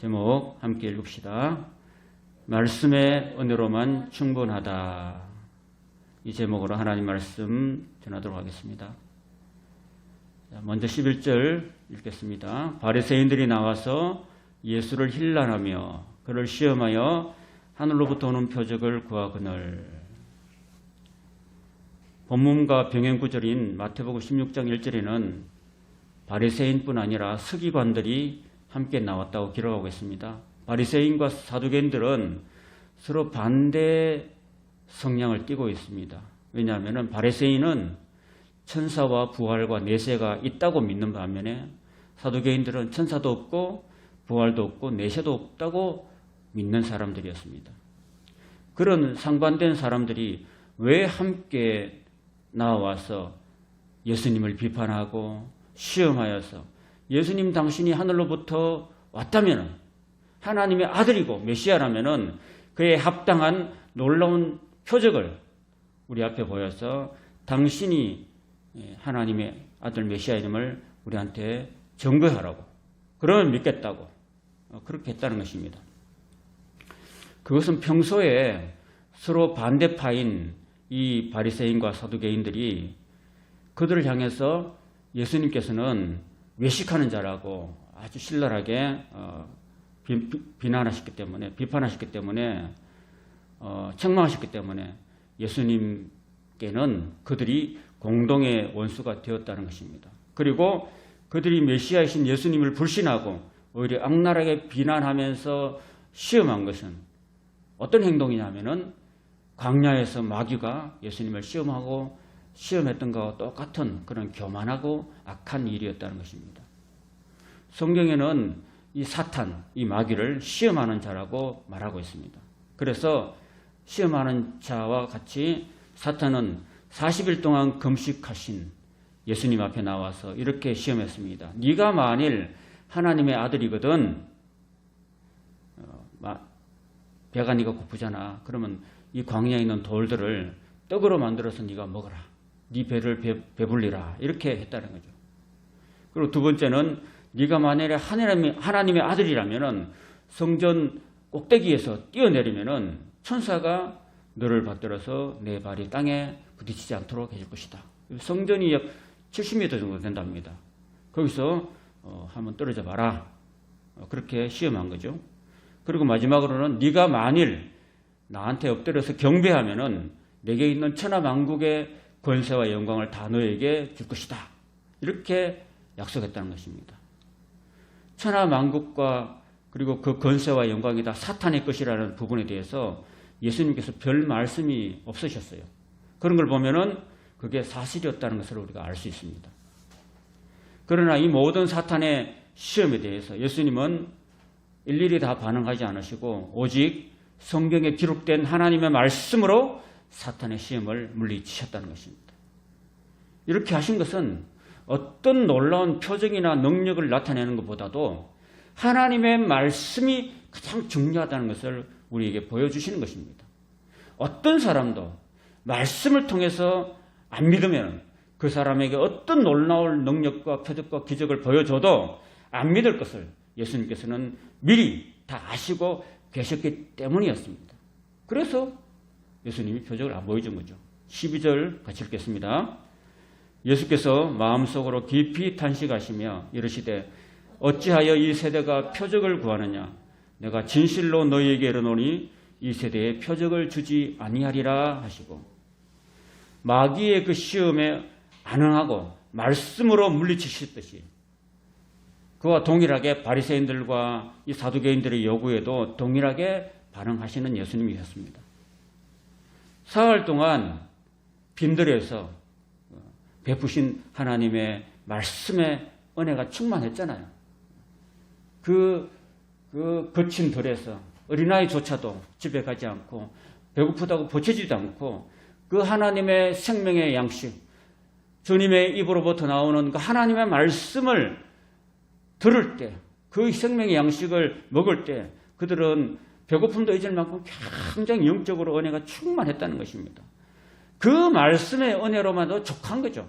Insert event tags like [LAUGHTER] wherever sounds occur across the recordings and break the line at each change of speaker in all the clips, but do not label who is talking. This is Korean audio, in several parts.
제목 함께 읽읍시다. 말씀의 은혜로만 충분하다. 이 제목으로 하나님 말씀 전하도록 하겠습니다. 자, 먼저 11절 읽겠습니다. 바리새인들이 나와서 예수를 힐난하며 그를 시험하여 하늘로부터 오는 표적을 구하거늘 본문과 병행 구절인 마태복음 16장 1절에는 바리새인뿐 아니라 서기관들이 함께 나왔다고 기록하고 있습니다. 바리새인과 사두개인들은 서로 반대 성향을 띠고 있습니다. 왜냐하면 바리새인은 천사와 부활과 내세가 있다고 믿는 반면에 사두개인들은 천사도 없고 부활도 없고 내세도 없다고 믿는 사람들이었습니다. 그런 상반된 사람들이 왜 함께 나와서 예수님을 비판하고 시험하여서 예수님 당신이 하늘로부터 왔다면 하나님의 아들이고 메시아라면은 그에 합당한 놀라운 표적을 우리 앞에 보여서 당신이 하나님의 아들 메시아임을 우리한테 증거하라고 그러면 믿겠다고 그렇게 했다는 것입니다. 그것은 평소에 서로 반대파인 이 바리새인과 사두개인들이 그들을 향해서 예수님께서는 외식하는 자라고 아주 신랄하게 어, 비, 난하셨기 때문에 비판하셨기 때문에 어, 책망하셨기 때문에 예수님께는 그들이 공동의 원수가 되었다는 것입니다. 그리고 그들이 메시아이신 예수님을 불신하고 오히려 악랄하게 비난하면서 시험한 것은 어떤 행동이냐면은 광야에서 마귀가 예수님을 시험하고 시험했던 것과 똑같은 그런 교만하고 악한 일이었다는 것입니다. 성경에는 이 사탄, 이 마귀를 시험하는 자라고 말하고 있습니다. 그래서 시험하는 자와 같이 사탄은 40일 동안 금식하신 예수님 앞에 나와서 이렇게 시험했습니다. 네가 만일 하나님의 아들이거든 어, 배가 네가 고프잖아. 그러면 이 광야에 있는 돌들을 떡으로 만들어서 네가 먹어라. 네 배를 배, 배불리라. 이렇게 했다는 거죠. 그리고 두 번째는 네가 만약에 하나님의, 하나님의 아들이라면은 성전 꼭대기에서 뛰어내리면은 천사가 너를 받들어서 내 발이 땅에 부딪히지 않도록 해줄 것이다. 성전이 약 70m 정도 된답니다. 거기서 어, 한번 떨어져 봐라. 어, 그렇게 시험한 거죠. 그리고 마지막으로는 네가 만일 나한테 엎드려서 경배하면은 내게 있는 천하 만국의 권세와 영광을 다 너에게 줄 것이다. 이렇게 약속했다는 것입니다. 천하 만국과 그리고 그 권세와 영광이 다 사탄의 것이라는 부분에 대해서 예수님께서 별 말씀이 없으셨어요. 그런 걸 보면은 그게 사실이었다는 것을 우리가 알 수 있습니다. 그러나 이 모든 사탄의 시험에 대해서 예수님은 일일이 다 반응하지 않으시고 오직 성경에 기록된 하나님의 말씀으로 사탄의 시험을 물리치셨다는 것입니다. 이렇게 하신 것은 어떤 놀라운 표정이나 능력을 나타내는 것보다도 하나님의 말씀이 가장 중요하다는 것을 우리에게 보여주시는 것입니다. 어떤 사람도 말씀을 통해서 안 믿으면 그 사람에게 어떤 놀라운 능력과 표적과 기적을 보여줘도 안 믿을 것을 예수님께서는 미리 다 아시고 계셨기 때문이었습니다. 그래서 예수님이 표적을 안 보여준 거죠. 12절 같이 읽겠습니다. 예수께서 마음속으로 깊이 탄식하시며 이르시되 어찌하여 이 세대가 표적을 구하느냐 내가 진실로 너희에게 이르노니 이 세대에 표적을 주지 아니하리라 하시고 마귀의 그 시험에 안응하고 말씀으로 물리치셨듯이 그와 동일하게 바리새인들과 이 사두개인들의 요구에도 동일하게 반응하시는 예수님이셨습니다. 사흘 동안 빈들에서 베푸신 하나님의 말씀의 은혜가 충만했잖아요. 그, 그 거친 들에서 어린아이조차도 집에 가지 않고 배고프다고 보채지도 않고 그 하나님의 생명의 양식, 주님의 입으로부터 나오는 그 하나님의 말씀을 들을 때, 그 생명의 양식을 먹을 때 그들은 배고픔도 잊을 만큼 굉장히 영적으로 은혜가 충만했다는 것입니다. 그 말씀의 은혜로만도 족한 거죠.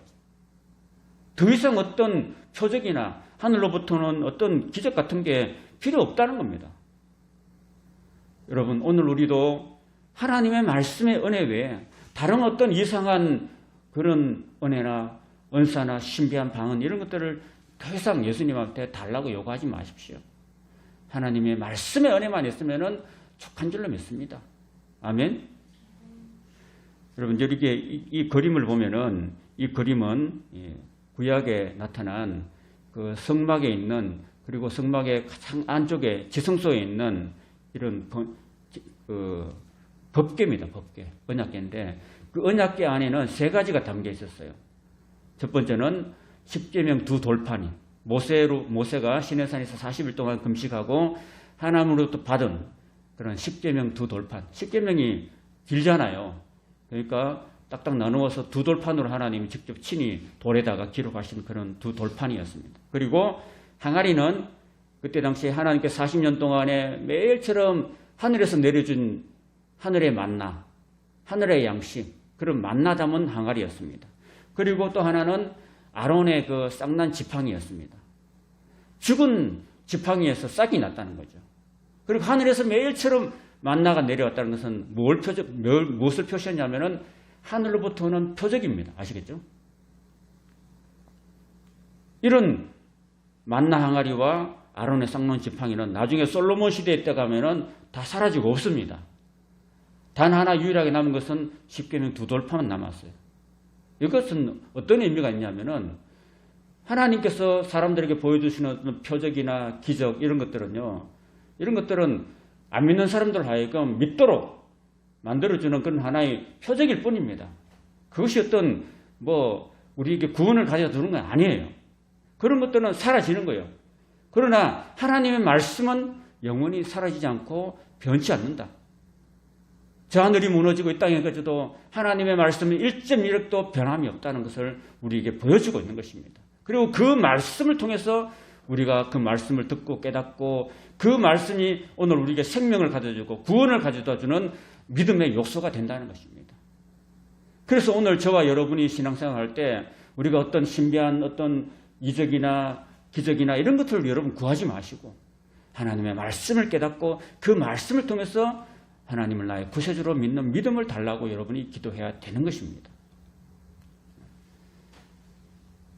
더 이상 어떤 표적이나 하늘로부터는 어떤 기적 같은 게 필요 없다는 겁니다. 여러분, 오늘 우리도 하나님의 말씀의 은혜 외에 다른 어떤 이상한 그런 은혜나 은사나 신비한 방언 이런 것들을 더 이상 예수님한테 달라고 요구하지 마십시오. 하나님의 말씀의 은혜만 있으면은 족한 줄로 믿습니다. 아멘. 여러분 이렇게 이, 이 그림을 보면은 이 그림은 예, 구약에 나타난 그 성막에 있는 그리고 성막의 가장 안쪽에 지성소에 있는 이런 번- 지- 그 법궤입니다. 법궤 언약궤인데 그 언약궤 안에는 세 가지가 담겨 있었어요. 첫 번째는 십계명 두 돌판이 모세로 모세가 시내산에서 40일 동안 금식하고 하나님으로부터 받은 그런 십계명 두 돌판. 십계명이 길잖아요. 그러니까 딱딱 나누어서 두 돌판으로 하나님이 직접 친히 돌에다가 기록하신 그런 두 돌판이었습니다. 그리고 항아리는 그때 당시에 하나님께 40년 동안에 매일처럼 하늘에서 내려준 하늘의 만나, 하늘의 양식, 그런 만나 담은 항아리였습니다. 그리고 또 하나는 아론의 그 쌍난 지팡이였습니다. 죽은 지팡이에서 싹이 났다는 거죠. 그리고 하늘에서 매일처럼 만나가 내려왔다는 것은 뭘 표적, 뭘, 무엇을 표시했냐면은 하늘로부터 오는 표적입니다. 아시겠죠? 이런 만나 항아리와 아론의 쌍난 지팡이는 나중에 솔로몬 시대에 때 가면은 다 사라지고 없습니다. 단 하나 유일하게 남은 것은 십계명 두 돌파만 남았어요. 이것은 어떤 의미가 있냐면은 하나님께서 사람들에게 보여주시는 표적이나 기적 이런 것들은요, 이런 것들은 안 믿는 사람들 하여금 믿도록 만들어주는 그런 하나의 표적일 뿐입니다. 그것이 어떤 뭐 우리에게 구원을 가져다 주는 건 아니에요. 그런 것들은 사라지는 거예요. 그러나 하나님의 말씀은 영원히 사라지지 않고 변치 않는다. 저 하늘이 무너지고 이 땅에 거쳐도 하나님의 말씀은 1.1획도 변함이 없다는 것을 우리에게 보여주고 있는 것입니다. 그리고 그 말씀을 통해서 우리가 그 말씀을 듣고 깨닫고 그 말씀이 오늘 우리에게 생명을 가져주고 구원을 가져다 주는 믿음의 요소가 된다는 것입니다. 그래서 오늘 저와 여러분이 신앙생활 할때 우리가 어떤 신비한 어떤 이적이나 기적이나 이런 것들을 여러분 구하지 마시고 하나님의 말씀을 깨닫고 그 말씀을 통해서 하나님을 나의 구세주로 믿는 믿음을 달라고 여러분이 기도해야 되는 것입니다.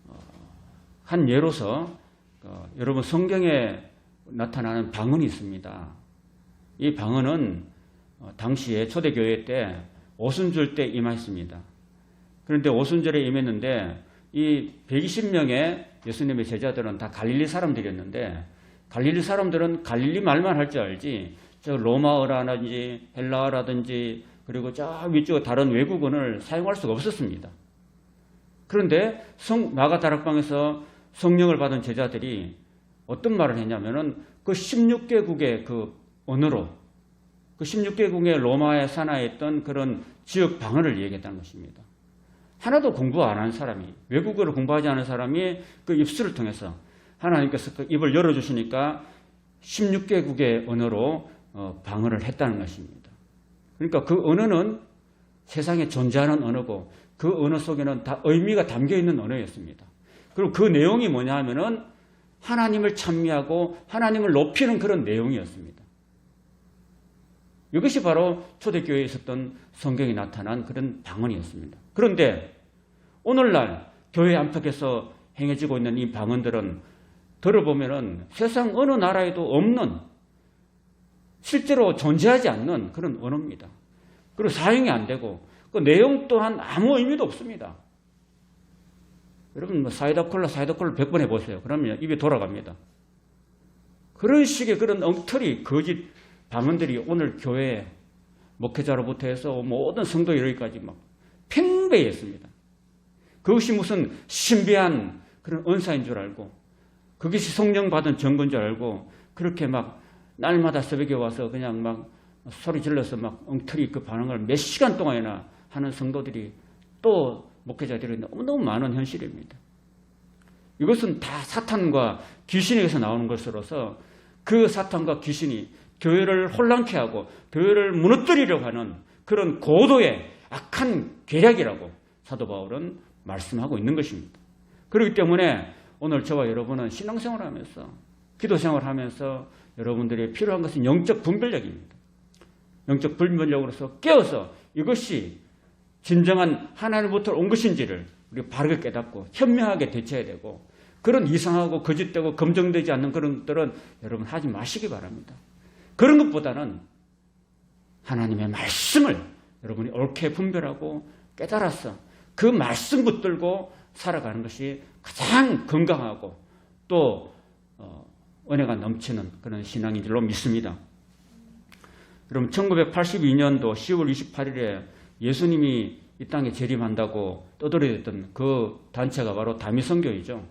어, 한 예로서 어, 여러분 성경에 나타나는 방언이 있습니다. 이 방언은 어, 당시에 초대교회 때 오순절 때 임했습니다. 그런데 오순절에 임했는데 이 120명의 예수님의 제자들은 다 갈릴리 사람들이었는데 갈릴리 사람들은 갈릴리 말만 할 줄 알지 저 로마어라든지 헬라어라든지 그리고 저 위쪽 다른 외국어를 사용할 수가 없었습니다. 그런데 성 마가 다락방에서 성령을 받은 제자들이 어떤 말을 했냐면은 그 16개국의 그 언어로 그 16개국의 로마의 산하에 있던 그런 지역 방언을 얘기했다는 것입니다. 하나도 공부 안 한 사람이 외국어를 공부하지 않은 사람이 그 입술을 통해서 하나님께서 그 입을 열어주시니까 16개국의 언어로 어, 방언을 했다는 것입니다. 그러니까 그 언어는 세상에 존재하는 언어고 그 언어 속에는 다 의미가 담겨 있는 언어였습니다. 그리고 그 내용이 뭐냐 하면은 하나님을 찬미하고 하나님을 높이는 그런 내용이었습니다. 이것이 바로 초대교회에 있었던 성경에 나타난 그런 방언이었습니다. 그런데 오늘날 교회 안팎에서 행해지고 있는 이 방언들은 들어보면은 세상 어느 나라에도 없는 실제로 존재하지 않는 그런 언어입니다. 그리고 사용이 안 되고 그 내용 또한 아무 의미도 없습니다. 여러분 뭐 사이다 콜라 사이다 콜라 100번 해보세요. 그러면 입이 돌아갑니다. 그런 식의 그런 엉터리 거짓 방언들이 오늘 교회 목회자로부터 해서 모든 성도 이르기까지 막 팽배했습니다. 그것이 무슨 신비한 그런 은사인 줄 알고 그것이 성령 받은 정건 줄 알고 그렇게 막 날마다 새벽에 와서 그냥 막 소리 질러서 막 엉터리 그 반응을 몇 시간 동안이나 하는 성도들이 또 목회자들이 너무너무 많은 현실입니다. 이것은 다 사탄과 귀신에게서 나오는 것으로서 그 사탄과 귀신이 교회를 혼란케 하고 교회를 무너뜨리려고 하는 그런 고도의 악한 계략이라고 사도 바울은 말씀하고 있는 것입니다. 그렇기 때문에 오늘 저와 여러분은 신앙생활을 하면서 기도 생활을 하면서 여러분들이 필요한 것은 영적 분별력입니다. 영적 분별력으로서 깨어서 이것이 진정한 하나님부터 온 것인지를 우리가 바르게 깨닫고 현명하게 대처해야 되고 그런 이상하고 거짓되고 검증되지 않는 그런 것들은 여러분 하지 마시기 바랍니다. 그런 것보다는 하나님의 말씀을 여러분이 옳게 분별하고 깨달아서 그 말씀 붙들고 살아가는 것이 가장 건강하고 또 어, 은혜가 넘치는 그런 신앙인 줄로 믿습니다. 그럼 1982년도 10월 28일에 예수님이 이 땅에 재림한다고 떠들어댔던 그 단체가 바로 다미성교회죠.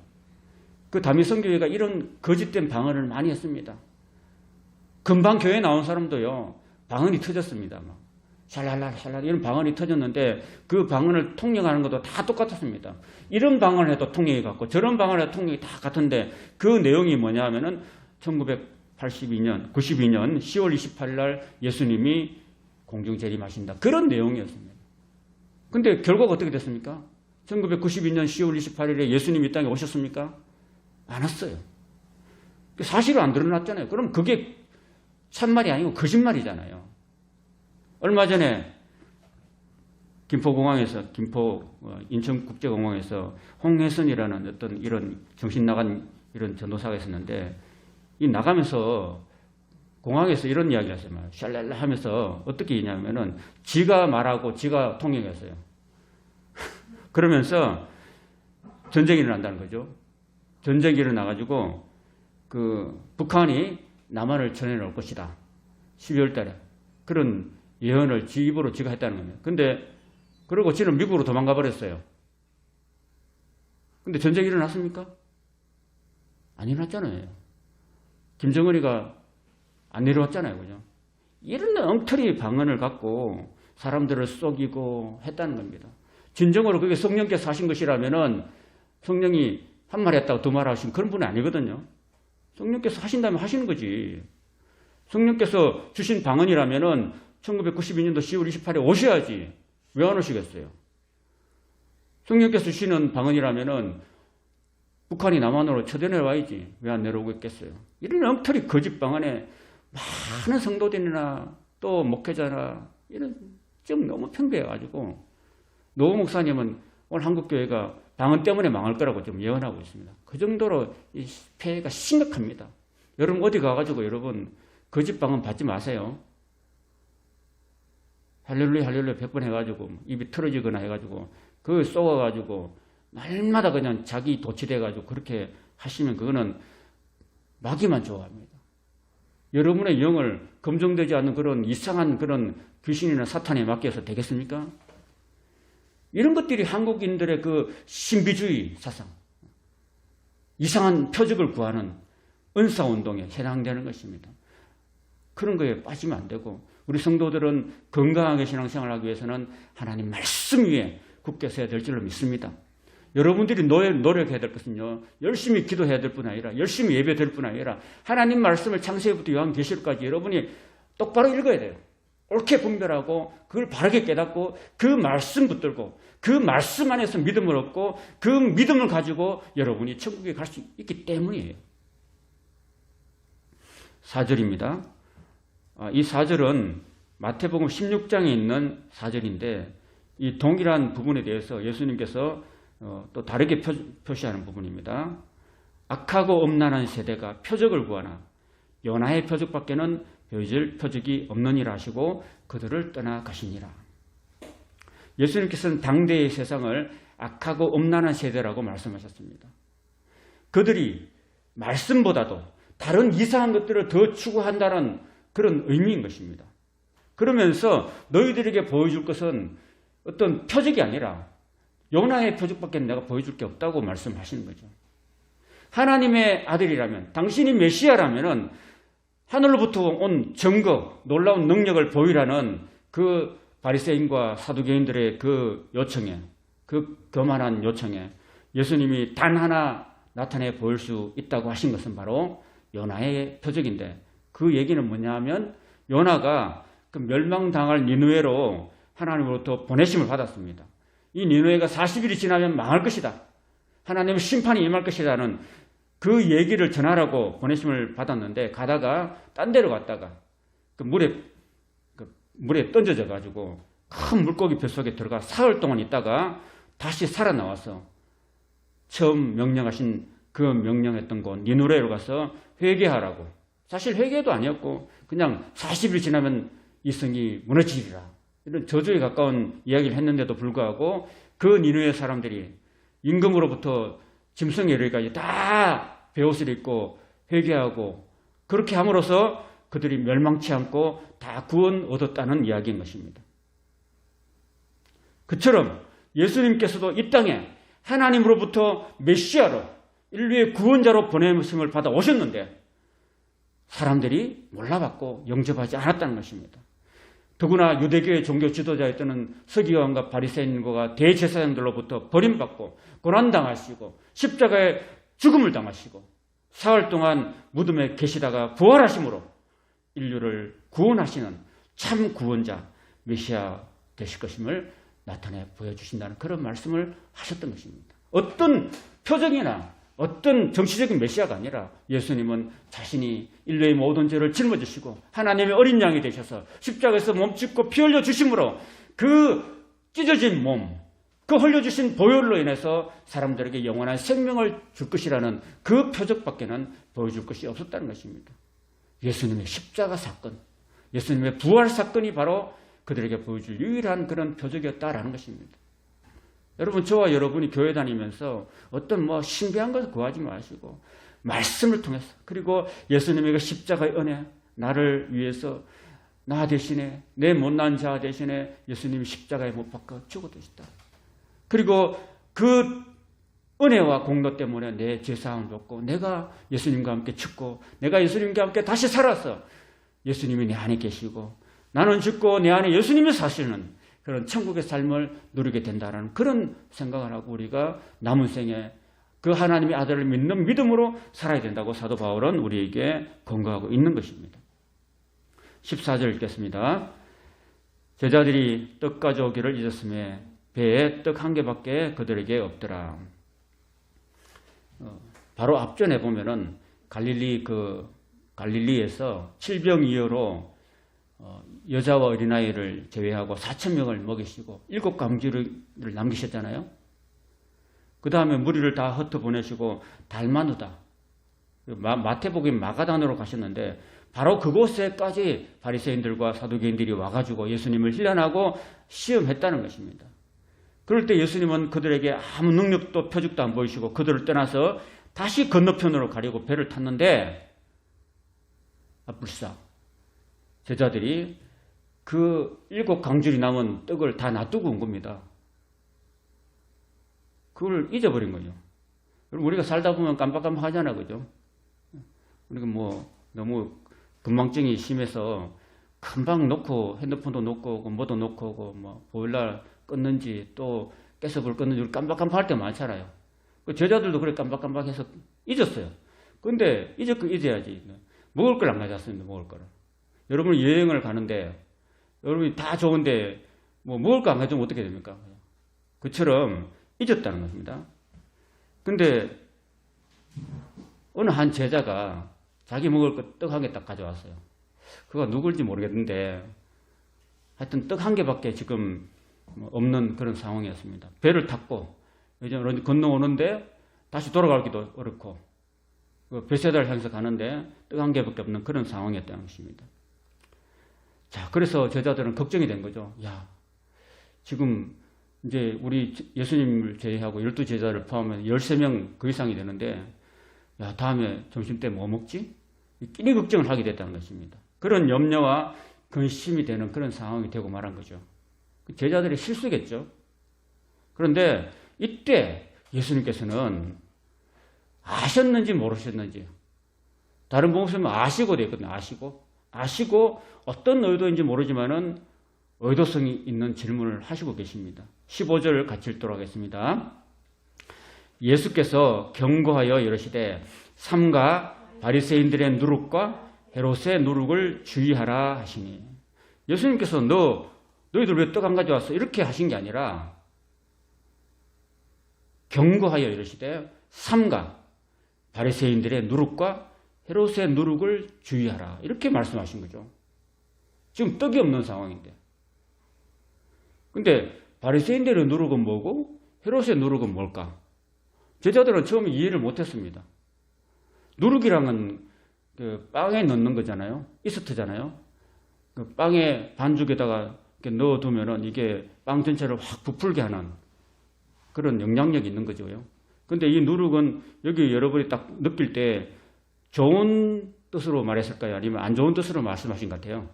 그 다미성교회가 이런 거짓된 방언을 많이 했습니다. 금방 교회 나온 사람도요, 방언이 터졌습니다. 막. 샬랄라 샬랄라 이런 방언이 터졌는데 그 방언을 통역하는 것도 다 똑같았습니다. 이런 방언을 해도 통역이 같고 저런 방언을 해도 통역이 다 같은데 그 내용이 뭐냐 하면은 1982년, 92년 10월 28일 날 예수님이 공중 재림하신다. 그런 내용이었습니다. 근데 결과가 어떻게 됐습니까? 1992년 10월 28일에 예수님이 이 땅에 오셨습니까? 안 왔어요. 사실은 안 드러났잖아요. 그럼 그게 참말이 아니고 거짓말이잖아요. 얼마 전에 김포공항에서 김포 어, 인천국제공항에서 홍혜선이라는 어떤 이런 정신 나간 이런 전도사가 있었는데 이 나가면서 공항에서 이런 이야기를 했어요. 샬랄라 하면서 어떻게 했냐면은 지가 말하고 지가 통역했어요. [LAUGHS] 그러면서 전쟁이 일어난다는 거죠. 전쟁이 일어나가지고 그 북한이 남한을 전해놓을 것이다. 12월 달에. 그런 예언을 지 입으로 지가 했다는 겁니다. 근데 그리고 지는 미국으로 도망가 버렸어요. 근데 전쟁이 일어났습니까? 안 일어났잖아요. 김정은이가 안 내려왔잖아요. 그죠? 이런 엉터리 방언을 갖고 사람들을 속이고 했다는 겁니다. 진정으로 그게 성령께서 하신 것이라면은 성령이 한 말 했다고 두 말 하신 그런 분이 아니거든요. 성령께서 하신다면 하시는 거지. 성령께서 주신 방언이라면은 1992년도 10월 28일에 오셔야지. 왜 안 오시겠어요? 성령께서 주시는 방언이라면은 북한이 남한으로 쳐내려와야지. 왜 안 내려오고 있겠어요? 이런 엉터리 거짓 방언에 많은 성도들이나 또 목회자나 이런 좀 너무 평배해가지고 노 목사님은 오늘 한국교회가 방언 때문에 망할 거라고 좀 예언하고 있습니다. 그 정도로 이 폐해가 심각합니다. 여러분 어디 가가지고 여러분 거짓 방언 받지 마세요. 할렐루야 할렐루야 100번 해가지고 입이 틀어지거나 해가지고 그 쏘아가지고 날마다 그냥 자기 도취돼가지고 그렇게 하시면 그거는 마귀만 좋아합니다. 여러분의 영을 검증되지 않는 그런 이상한 그런 귀신이나 사탄에 맡겨서 되겠습니까? 이런 것들이 한국인들의 그 신비주의 사상, 이상한 표적을 구하는 은사운동에 해당되는 것입니다. 그런 거에 빠지면 안 되고, 우리 성도들은 건강하게 신앙생활을 하기 위해서는 하나님 말씀 위에 굳게 서야 될 줄로 믿습니다. 여러분들이 노력해야 될 것은요, 열심히 기도해야 될 뿐 아니라, 열심히 예배 될 뿐 아니라, 하나님 말씀을 창세기부터 요한계시록까지 여러분이 똑바로 읽어야 돼요. 옳게 분별하고, 그걸 바르게 깨닫고, 그 말씀 붙들고, 그 말씀 안에서 믿음을 얻고, 그 믿음을 가지고 여러분이 천국에 갈 수 있기 때문이에요. 4절입니다. 아, 이 4절은 마태복음 16장에 있는 4절인데, 이 동일한 부분에 대해서 예수님께서 어, 또 다르게 표, 시하는 부분입니다. 악하고 엄난한 세대가 표적을 구하나 연하의 표적밖에는 보여줄 표적이 없느니라 하시고 그들을 떠나가시니라. 예수님께서는 당대의 세상을 악하고 엄난한 세대라고 말씀하셨습니다. 그들이 말씀보다도 다른 이상한 것들을 더 추구한다는 그런 의미인 것입니다. 그러면서 너희들에게 보여줄 것은 어떤 표적이 아니라 요나의 표적밖에 내가 보여줄 게 없다고 말씀하시는 거죠. 하나님의 아들이라면, 당신이 메시아라면은 하늘로부터 온 증거, 놀라운 능력을 보이라는 그 바리새인과 사두개인들의 그 요청에, 그 교만한 요청에 예수님이 단 하나 나타내 보일 수 있다고 하신 것은 바로 요나의 표적인데 그 얘기는 뭐냐 하면 요나가 그 멸망당할 니누에로 하나님으로부터 보내심을 받았습니다. 이 니누에가 40일이 지나면 망할 것이다. 하나님의 심판이 임할 것이라는 그 얘기를 전하라고 보내심을 받았는데 가다가 딴 데로 갔다가 그 물에 그 물에 던져져 가지고 큰 물고기 뱃속에 들어가 사흘 동안 있다가 다시 살아나와서 처음 명령하신 그 명령했던 곳 니누레로 가서 회개하라고 사실 회개도 아니었고 그냥 40일 지나면 이 성이 무너지리라 이런 저주에 가까운 이야기를 했는데도 불구하고 그 니누의 사람들이 임금으로부터 짐승의 이르기까지 다 베옷을 입고 회개하고 그렇게 함으로써 그들이 멸망치 않고 다 구원 얻었다는 이야기인 것입니다. 그처럼 예수님께서도 이 땅에 하나님으로부터 메시아로 인류의 구원자로 보냄을 받아 오셨는데 사람들이 몰라봤고 영접하지 않았다는 것입니다. 더구나 유대교의 종교 지도자였던 서기관과 바리새인과 대제사장들로부터 버림받고 고난당하시고 십자가에 죽음을 당하시고 사흘 동안 무덤에 계시다가 부활하심으로 인류를 구원하시는 참 구원자 메시아 되실 것임을 나타내 보여주신다는 그런 말씀을 하셨던 것입니다. 어떤 표정이나 어떤 정치적인 메시아가 아니라 예수님은 자신이 인류의 모든 죄를 짊어지시고 하나님의 어린 양이 되셔서 십자가에서 몸짓고 피 흘려 주심으로 그 찢어진 몸, 그 흘려주신 보혈로 인해서 사람들에게 영원한 생명을 줄 것이라는 그 표적밖에는 보여줄 것이 없었다는 것입니다. 예수님의 십자가 사건, 예수님의 부활 사건이 바로 그들에게 보여줄 유일한 그런 표적이었다라는 것입니다. 여러분, 저와 여러분이 교회 다니면서 어떤 뭐 신비한 것을 구하지 마시고, 말씀을 통해서, 그리고 예수님의 그 십자가의 은혜, 나를 위해서 나 대신에, 내 못난 자 대신에 예수님이 십자가에 못 박혀 죽어두셨다. 그리고 그 은혜와 공로 때문에 내 죄사함을 받고, 내가 예수님과 함께 죽고, 내가 예수님과 함께 다시 살아서 예수님이 내 안에 계시고, 나는 죽고 내 안에 예수님이 사시는 그런 천국의 삶을 누리게 된다는 그런 생각을 하고 우리가 남은 생에 그 하나님의 아들을 믿는 믿음으로 살아야 된다고 사도 바울은 우리에게 권고하고 있는 것입니다. 14절 읽겠습니다. 제자들이 떡 가져오기를 잊었음에 배에 떡 한 개밖에 그들에게 없더라. 어, 바로 앞전에 보면은 갈릴리 그 갈릴리에서 칠병이어로 어, 여자와 어린아이를 제외하고 4천 명을 먹이시고 일곱 강주를 남기셨잖아요. 그 다음에 무리를 다 흩어 보내시고 달마누다 마태복음 마가단으로 가셨는데 바로 그곳에까지 바리새인들과 사두개인들이 와가지고 예수님을 힐난하고 시험했다는 것입니다. 그럴 때 예수님은 그들에게 아무 능력도 표적도 안 보이시고 그들을 떠나서 다시 건너편으로 가려고 배를 탔는데 아, 불사 제자들이 그 일곱 강줄이 남은 떡을 다 놔두고 온 겁니다. 그걸 잊어버린 거죠. 우리가 살다 보면 깜빡깜빡 하잖아, 그죠? 우리가 뭐 너무 건망증이 심해서 금방 놓고 핸드폰도 놓고 뭐도 놓고 뭐 보일러 껐는지 또 가스불 껐는지 깜빡깜빡 할 때 많잖아요. 그 제자들도 그래 깜빡깜빡해서 잊었어요. 근데 잊을 거 잊어야지. 먹을 걸 안 가져왔습니다. 먹을 거를. 여러분 여행을 가는데 여러분이 다 좋은데 뭐 먹을 거 안 가져오면 어떻게 됩니까? 그처럼 잊었다는 것입니다. 근데 어느 한 제자가 자기 먹을 거 떡 한 개 딱 가져왔어요. 그가 누굴지 모르겠는데 하여튼 떡 한 개밖에 지금 뭐 없는 그런 상황이었습니다. 배를 탔고 이제 건너오는데 다시 돌아가기도 어렵고 그 베세다를 향해서 가는데 떡 한 개밖에 없는 그런 상황이었다는 것입니다. 자, 그래서 제자들은 걱정이 된 거죠. 야, 지금 이제 우리 예수님을 제외하고 12제자를 포함해 13명 그 이상이 되는데, 야, 다음에 점심 때 뭐 먹지? 끼니 걱정을 하게 됐다는 것입니다. 그런 염려와 근심이 되는 그런 상황이 되고 말한 거죠. 그 제자들의 실수겠죠. 그런데 이때 예수님께서는 아셨는지 모르셨는지 다른 복음서는 아시고 되거든요. 아시고 아시고 어떤 의도인지 모르지만은 의도성이 있는 질문을 하시고 계십니다. 15절 같이 읽도록 하겠습니다. 예수께서 경고하여 이르시되 삼가 바리새인들의 누룩과 헤롯의 누룩을 주의하라 하시니 예수님께서 너 너희들 왜 떡 안 가져왔어? 이렇게 하신 게 아니라 경고하여 이르시되 삼가 바리새인들의 누룩과 헤롯의 누룩을 주의하라. 이렇게 말씀하신 거죠. 지금 떡이 없는 상황인데. 근데 바리새인들의 누룩은 뭐고 헤롯의 누룩은 뭘까? 제자들은 처음에 이해를 못했습니다. 누룩이랑은 그 빵에 넣는 거잖아요. 이스트잖아요. 그 빵에 반죽에다가 이렇게 넣어두면은 이게 빵 전체를 확 부풀게 하는 그런 영향력이 있는 거죠. 근데 이 누룩은 여기 여러분이 딱 느낄 때 좋은 뜻으로 말했을까요? 아니면 안 좋은 뜻으로 말씀하신 것 같아요?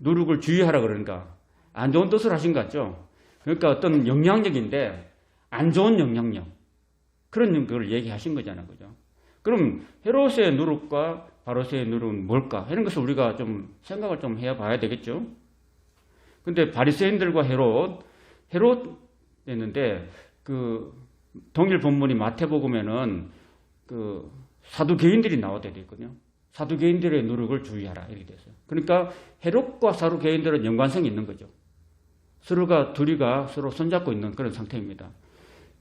누룩을 주의하라 그러니까 안 좋은 뜻으로 하신 것 같죠? 그러니까 어떤 영향력인데 안 좋은 영향력 그런 걸 얘기하신 거잖아요. 그죠? 그럼 헤롯의 누룩과 바로스의 누룩은 뭘까? 이런 것을 우리가 좀 생각을 좀 해야 봐야 되겠죠? 근데 바리새인들과 헤롯, 헤롯 했는데 그 동일 본문이 마태복음에는 그 사두 개인들이 나오게 돼 있거든요. 사두 개인들의 누룩을 주의하라 이렇게 됐어요. 그러니까 헤롯과 사두 개인들은 연관성이 있는 거죠. 서로가 둘이가 서로 손잡고 있는 그런 상태입니다.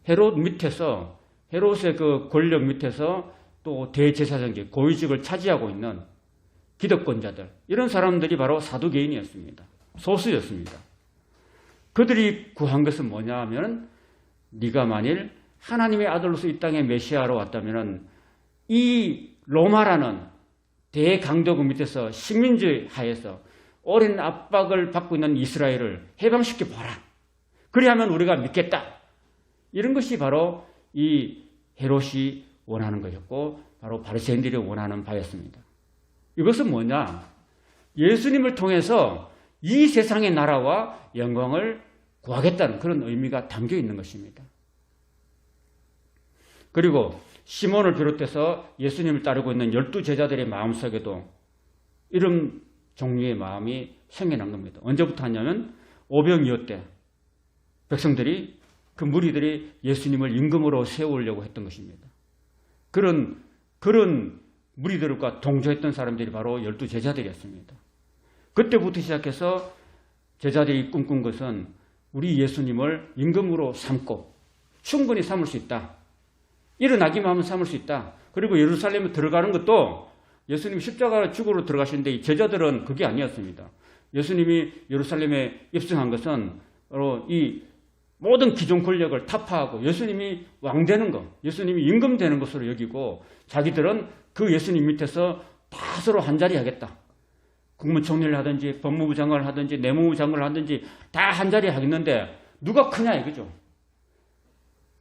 헤롯 밑에서 헤롯의 그 권력 밑에서 또 대제사장직 고위직을 차지하고 있는 기득권자들 이런 사람들이 바로 사두개인이었습니다. 소수였습니다. 그들이 구한 것은 뭐냐 하면 네가 만일 하나님의 아들로서 이 땅에 메시아로 왔다면 이 로마라는 대강도국 밑에서 식민지 하에서 오랜 압박을 받고 있는 이스라엘을 해방시켜 봐라. 그리하면 우리가 믿겠다. 이런 것이 바로 이 헤롯이 원하는 것이었고 바로 바리새인들이 원하는 바였습니다. 이것은 뭐냐? 예수님을 통해서 이 세상의 나라와 영광을 구하겠다는 그런 의미가 담겨 있는 것입니다. 그리고 시몬을 비롯해서 예수님을 따르고 있는 열두 제자들의 마음속에도 이런 종류의 마음이 생겨난 겁니다. 언제부터 하냐면 오병이어 때 백성들이 그 무리들이 예수님을 임금으로 세우려고 했던 것입니다. 그런 그런 무리들과 동조했던 사람들이 바로 열두 제자들이었습니다. 그때부터 시작해서 제자들이 꿈꾼 것은 우리 예수님을 임금으로 삼고 충분히 삼을 수 있다. 일어나기만 하면 삼을 수 있다. 그리고 예루살렘에 들어가는 것도 예수님 십자가 죽으러 들어가시는데 제자들은 그게 아니었습니다. 예수님이 예루살렘에 입성한 것은 바로 이 모든 기존 권력을 타파하고 예수님이 왕 되는 것, 예수님이 임금 되는 것으로 여기고 자기들은 그 예수님 밑에서 다 서로 한자리 하겠다. 국무총리를 하든지 법무부 장관을 하든지 내무부 장관을 하든지 다 한자리 하겠는데 누가 크냐 이거죠.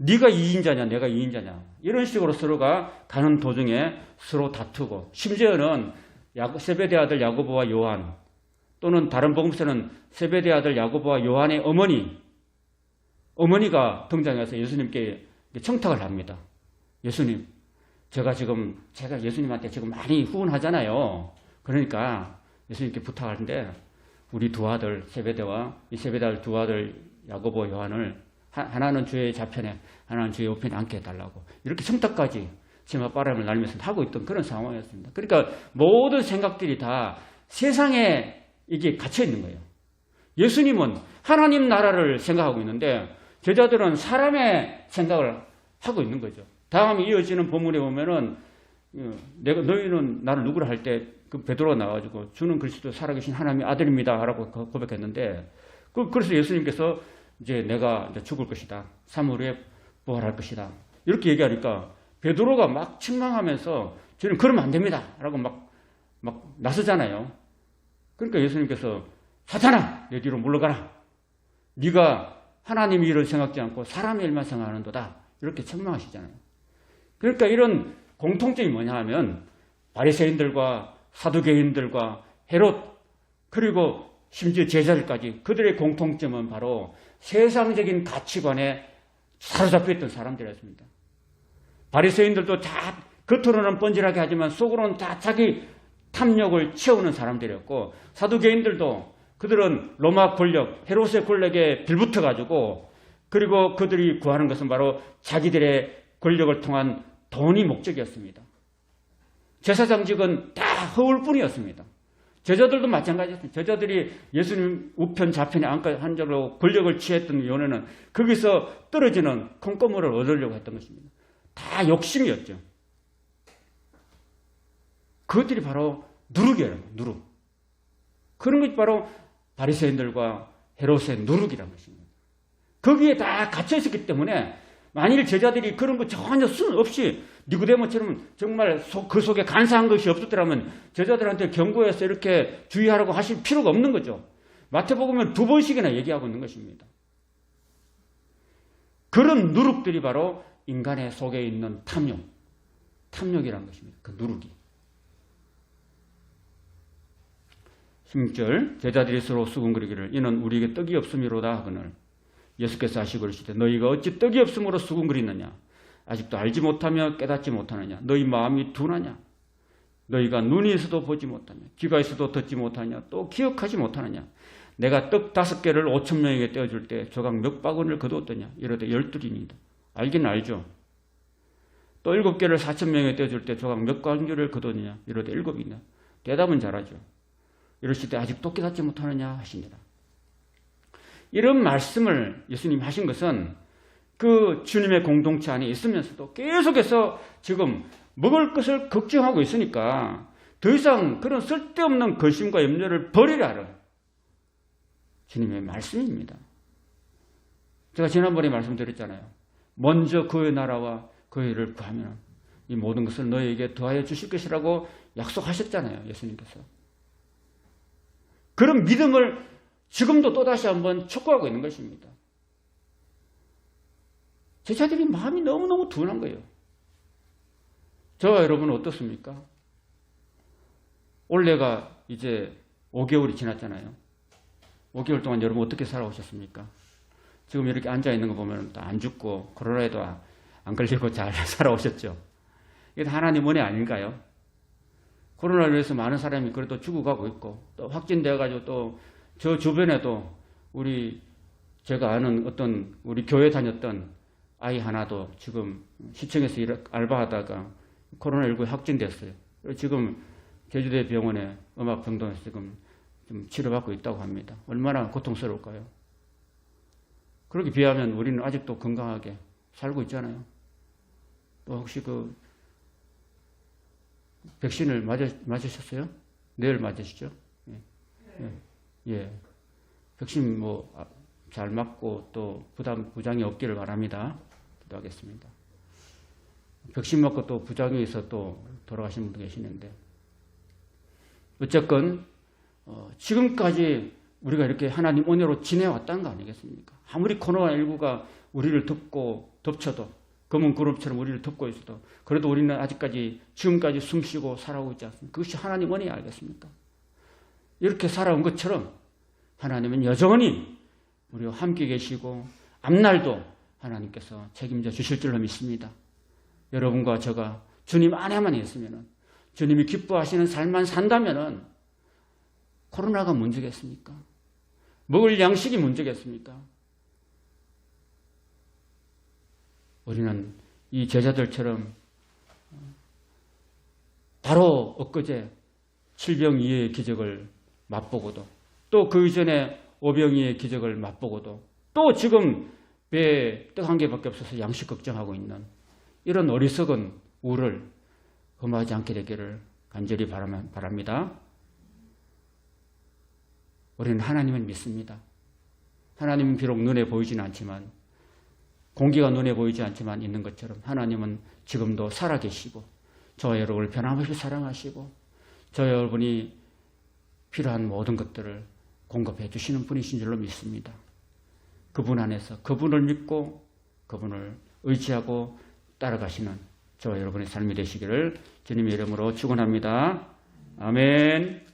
네가 2인자냐 내가 2인자냐 이런 식으로 서로가 가는 도중에 서로 다투고 심지어는 세베대 아들 야고보와 요한 또는 다른 복음서는 세베대 아들 야고보와 요한의 어머니 어머니가 등장해서 예수님께 청탁을 합니다. 예수님, 제가 지금 제가 예수님한테 지금 많이 후원하잖아요. 그러니까 예수님께 부탁하는데 우리 두 아들 세베대와 이 세베대 아들 두 아들 야고보 요한을 하나는 주의 좌편에 하나는 주의 우편에 앉게 해달라고 이렇게 청탁까지 치맛바람을 날면서 하고 있던 그런 상황이었습니다. 그러니까 모든 생각들이 다 세상에 이게 갇혀 있는 거예요. 예수님은 하나님 나라를 생각하고 있는데 제자들은 사람의 생각을 하고 있는 거죠. 다음에 이어지는 본문에 보면은 어, 내가 너희는 나를 누구라 할 때 그 베드로가 나와가지고 주는 그리스도 살아계신 하나님의 아들입니다라고 고백했는데 그 그래서 예수님께서 이제 내가 이제 죽을 것이다. 3월 후에 부활할 것이다. 이렇게 얘기하니까 베드로가 막 책망하면서 저는 그러면 안 됩니다. 라고 막, 막 나서잖아요. 그러니까 예수님께서 사탄아 내 뒤로 물러가라. 네가 하나님 일을 생각지 않고 사람의 일만 생각하는도다. 이렇게 책망하시잖아요. 그러니까 이런 공통점이 뭐냐 하면 바리새인들과 사두개인들과 헤롯 그리고 심지어 제자들까지 그들의 공통점은 바로 세상적인 가치관에 사로잡혀 있던 사람들이었습니다. 바리새인들도 다 겉으로는 번질하게 하지만 속으로는 다 자기 탐욕을 채우는 사람들이었고 사두개인들도 그들은 로마 권력, 헤롯의 권력에 빌붙어 가지고 그리고 그들이 구하는 것은 바로 자기들의 권력을 통한 돈이 목적이었습니다. 제사장직은 다 허울 뿐이었습니다. 제자들도 마찬가지였습니다. 제자들이 예수님 우편 좌편에 한 적으로 권력을 취했던 요원은 거기서 떨어지는 콩고물을 얻으려고 했던 것입니다. 다 욕심이었죠. 그것들이 바로 누룩이에요. 누룩. 그런 것이 바로 바리새인들과 헤롯의 누룩이라는 것입니다. 거기에 다 갇혀 있었기 때문에 만일 제자들이 그런 거 전혀 순 없이 니고데모처럼 정말 속- 그 속에 간사한 것이 없었더라면 제자들한테 경고해서 이렇게 주의하라고 하실 필요가 없는 거죠. 마태복음은 두 번씩이나 얘기하고 있는 것입니다. 그런 누룩들이 바로 인간의 속에 있는 탐욕, 탐욕이라는 것입니다. 그 누룩이. 16절 제자들이 서로 수군거리기를 이는 우리에게 떡이 없음이로다 하거늘 예수께서 하시고 그러시되 너희가 어찌 떡이 없음으로 수군거리느냐 아직도 알지 못하며 깨닫지 못하느냐? 너희 마음이 둔하냐? 너희가 눈이 있어도 보지 못하며 귀가 있어도 듣지 못하냐? 또 기억하지 못하느냐? 내가 떡 다섯 개를 오천 명에게 떼어줄 때 조각 몇 바구니를 거두었더냐? 이러되 열둘이니다. 알긴 알죠. 또 일곱 개를 사천 명에게 떼어줄 때 조각 몇 바구니를 거두었느냐? 이러되 일곱이냐 대답은 잘하죠. 이러실 때 아직도 깨닫지 못하느냐 하시니라 이런 말씀을 예수님이 하신 것은 그 주님의 공동체 안에 있으면서도 계속해서 지금 먹을 것을 걱정하고 있으니까 더 이상 그런 쓸데없는 근심과 염려를 버리라는 주님의 말씀입니다. 제가 지난번에 말씀드렸잖아요. 먼저 그의 나라와 그의 일을 구하면 이 모든 것을 너희에게 더하여 주실 것이라고 약속하셨잖아요. 예수님께서. 그런 믿음을 지금도 또다시 한번 촉구하고 있는 것입니다. 제자들이 마음이 너무너무 둔한 거예요. 저와 여러분은 어떻습니까? 올해가 이제 5개월이 지났잖아요. 5개월 동안 여러분 어떻게 살아오셨습니까? 지금 이렇게 앉아 있는 거 보면 안 죽고 코로나에도 안 걸리고 잘 [LAUGHS] 살아오셨죠. 이게 하나님 은혜 아닌가요? 코로나로 인해서 많은 사람이 그래도 죽어가고 있고 또 확진되어 가지고 또 저 주변에도 우리 제가 아는 어떤 우리 교회 다녔던 아이 하나도 지금 시청에서 일, 알바하다가 코로나19에 확진됐어요. 지금 제주대 병원에 음악병동에서 지금 좀 치료받고 있다고 합니다. 얼마나 고통스러울까요? 그렇게 비하면 우리는 아직도 건강하게 살고 있잖아요. 또 혹시 그 백신을 맞으, 맞으셨어요? 내일 맞으시죠? 예. 예. 예. 백신 뭐 잘 맞고 또 부담 부장이 없기를 바랍니다. 기도하겠습니다. 백신 맞고 또 부작용이 있어 또 돌아가신 분도 계시는데 어쨌건 어, 지금까지 우리가 이렇게 하나님 은혜로 지내왔다는 거 아니겠습니까? 아무리 코로나19가 우리를 덮고 덮쳐도 검은 그룹처럼 우리를 덮고 있어도 그래도 우리는 아직까지 지금까지 숨쉬고 살아오고 있지 않습니까? 그것이 하나님 은혜 알겠습니까? 이렇게 살아온 것처럼 하나님은 여전히 우리와 함께 계시고 앞날도 하나님께서 책임져 주실 줄로 믿습니다. 여러분과 제가 주님 안에만 있으면 주님이 기뻐하시는 삶만 산다면 코로나가 문제겠습니까? 먹을 양식이 문제겠습니까? 우리는 이 제자들처럼 바로 엊그제 칠병이의 기적을 맛보고도 또 그 이전에 오병이의 기적을 맛보고도 또 지금 배에 떡 한 개밖에 없어서 양식 걱정하고 있는 이런 어리석은 우를 범하지 않게 되기를 간절히 바랍니다. 우리는 하나님을 믿습니다. 하나님은 비록 눈에 보이지는 않지만 공기가 눈에 보이지 않지만 있는 것처럼 하나님은 지금도 살아계시고 저와 여러분을 변함없이 사랑하시고 저와 여러분이 필요한 모든 것들을 공급해 주시는 분이신 줄로 믿습니다. 그분 안에서 그분을 믿고 그분을 의지하고 따라가시는 저와 여러분의 삶이 되시기를 주님의 이름으로 축원합니다. 아멘.